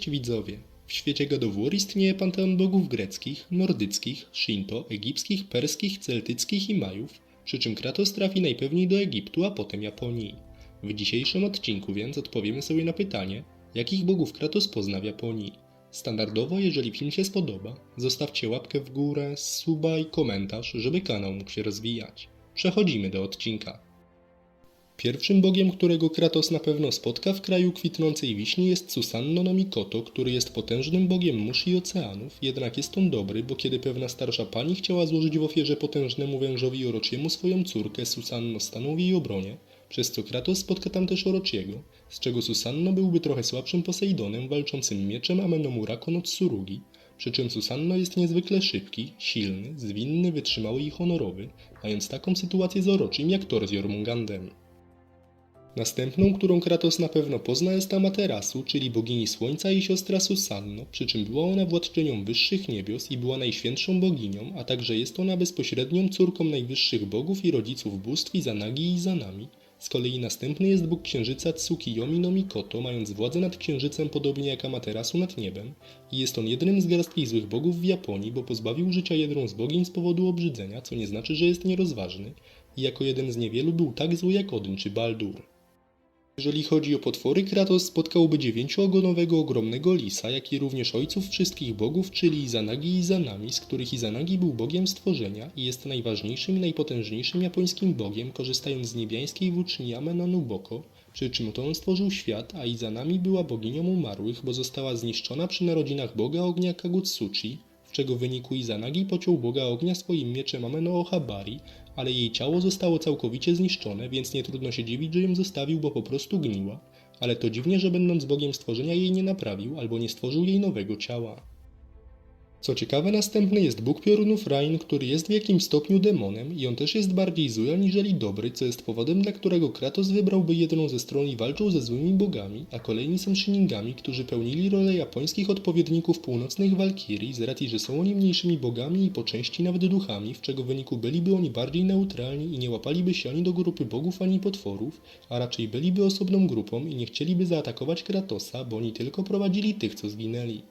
Cześć widzowie! W świecie God istnieje panteon bogów greckich, nordyckich, shinto, egipskich, perskich, celtyckich i Majów, przy czym Kratos trafi najpewniej do Egiptu, a potem Japonii. W dzisiejszym odcinku więc odpowiemy sobie na pytanie, jakich bogów Kratos pozna w Japonii. Standardowo, jeżeli film się spodoba, zostawcie łapkę w górę, suba i komentarz, żeby kanał mógł się rozwijać. Przechodzimy do odcinka. Pierwszym bogiem, którego Kratos na pewno spotka w kraju kwitnącej wiśni jest Susanno no Mikoto, który jest potężnym bogiem mórz i oceanów, jednak jest on dobry, bo kiedy pewna starsza pani chciała złożyć w ofierze potężnemu wężowi Orociemu swoją córkę, Susanno stanął w jej obronie, przez co Kratos spotka tam też Orociego, z czego Susanno byłby trochę słabszym Posejdonem walczącym mieczem Amenomuraką od Surugi, przy czym Susanno jest niezwykle szybki, silny, zwinny, wytrzymały i honorowy, mając taką sytuację z Oroczym jak Thor z Jormungandem. Następną, którą Kratos na pewno pozna jest Amaterasu, czyli bogini słońca i siostra Susanno, przy czym była ona władczynią wyższych niebios i była najświętszą boginią, a także jest ona bezpośrednią córką najwyższych bogów i rodziców bóstw Izanagi i Izanami. Z kolei następny jest bóg księżyca Tsukiyomi no Mikoto, mając władzę nad księżycem podobnie jak Amaterasu nad niebem. I jest on jednym z garstki złych bogów w Japonii, bo pozbawił życia jedną z bogiń z powodu obrzydzenia, co nie znaczy, że jest nierozważny. I jako jeden z niewielu był tak zły jak Odyn czy Baldur. Jeżeli chodzi o potwory, Kratos spotkałby dziewięcioogonowego ogromnego lisa, jak i również ojców wszystkich bogów, czyli Izanagi i Izanami, z których Izanagi był bogiem stworzenia i jest najważniejszym i najpotężniejszym japońskim bogiem, korzystając z niebiańskiej włóczni Yame no Nuboko, przy czym to on stworzył świat, a Izanami była boginią umarłych, bo została zniszczona przy narodzinach boga ognia Kagutsuchi, w czego wyniku Izanagi pociął boga ognia swoim mieczem Ameno Ohabari, ale jej ciało zostało całkowicie zniszczone, więc nie trudno się dziwić, że ją zostawił, bo po prostu gniła. Ale to dziwnie, że będąc bogiem stworzenia jej nie naprawił, albo nie stworzył jej nowego ciała. Co ciekawe, następny jest Bóg Piorunów Rain, który jest w jakimś stopniu demonem i on też jest bardziej zły aniżeli dobry, co jest powodem, dla którego Kratos wybrałby jedną ze stron i walczył ze złymi bogami, a kolejni są Shiningami, którzy pełnili rolę japońskich odpowiedników północnych Walkirii z racji, że są oni mniejszymi bogami i po części nawet duchami, w czego wyniku byliby oni bardziej neutralni i nie łapaliby się ani do grupy bogów, ani potworów, a raczej byliby osobną grupą i nie chcieliby zaatakować Kratosa, bo oni tylko prowadzili tych, co zginęli.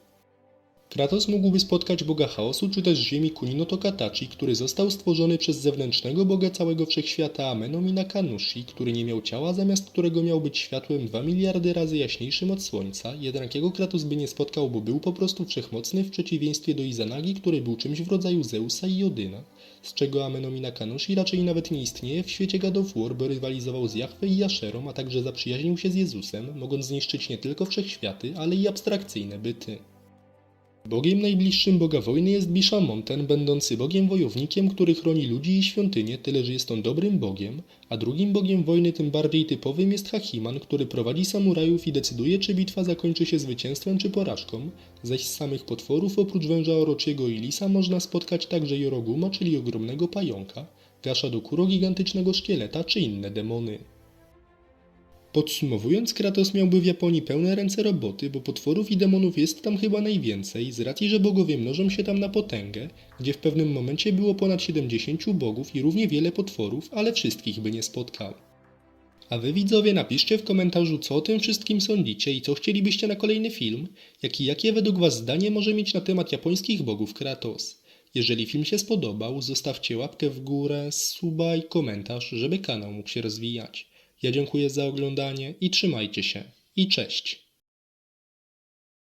Kratos mógłby spotkać boga chaosu czy też ziemi Kunino Tokatachi, który został stworzony przez zewnętrznego boga całego wszechświata Amenom Nakanushi, który nie miał ciała, zamiast którego miał być światłem 2 miliardy razy jaśniejszym od Słońca, jednak jego Kratos by nie spotkał, bo był po prostu wszechmocny w przeciwieństwie do Izanagi, który był czymś w rodzaju Zeusa i Odyna, z czego Amenom Nakanushi raczej nawet nie istnieje w świecie God of War, bo rywalizował z Jahwe i Jasherą, a także zaprzyjaźnił się z Jezusem, mogąc zniszczyć nie tylko wszechświaty, ale i abstrakcyjne byty. Bogiem najbliższym boga wojny jest Bishamonten, będący bogiem wojownikiem, który chroni ludzi i świątynie, tyle że jest on dobrym bogiem, a drugim bogiem wojny tym bardziej typowym jest Hachiman, który prowadzi samurajów i decyduje, czy bitwa zakończy się zwycięstwem czy porażką, zaś z samych potworów oprócz węża Orociego i Lisa można spotkać także Yoroguma, czyli ogromnego pająka, Gashadokuro gigantycznego szkieleta czy inne demony. Podsumowując, Kratos miałby w Japonii pełne ręce roboty, bo potworów i demonów jest tam chyba najwięcej, z racji, że bogowie mnożą się tam na potęgę, gdzie w pewnym momencie było ponad 70 bogów i równie wiele potworów, ale wszystkich by nie spotkał. A wy widzowie napiszcie w komentarzu, co o tym wszystkim sądzicie i co chcielibyście na kolejny film, jak i jakie według was zdanie może mieć na temat japońskich bogów Kratos. Jeżeli film się spodobał, zostawcie łapkę w górę, suba i komentarz, żeby kanał mógł się rozwijać. Ja dziękuję za oglądanie i trzymajcie się. I cześć.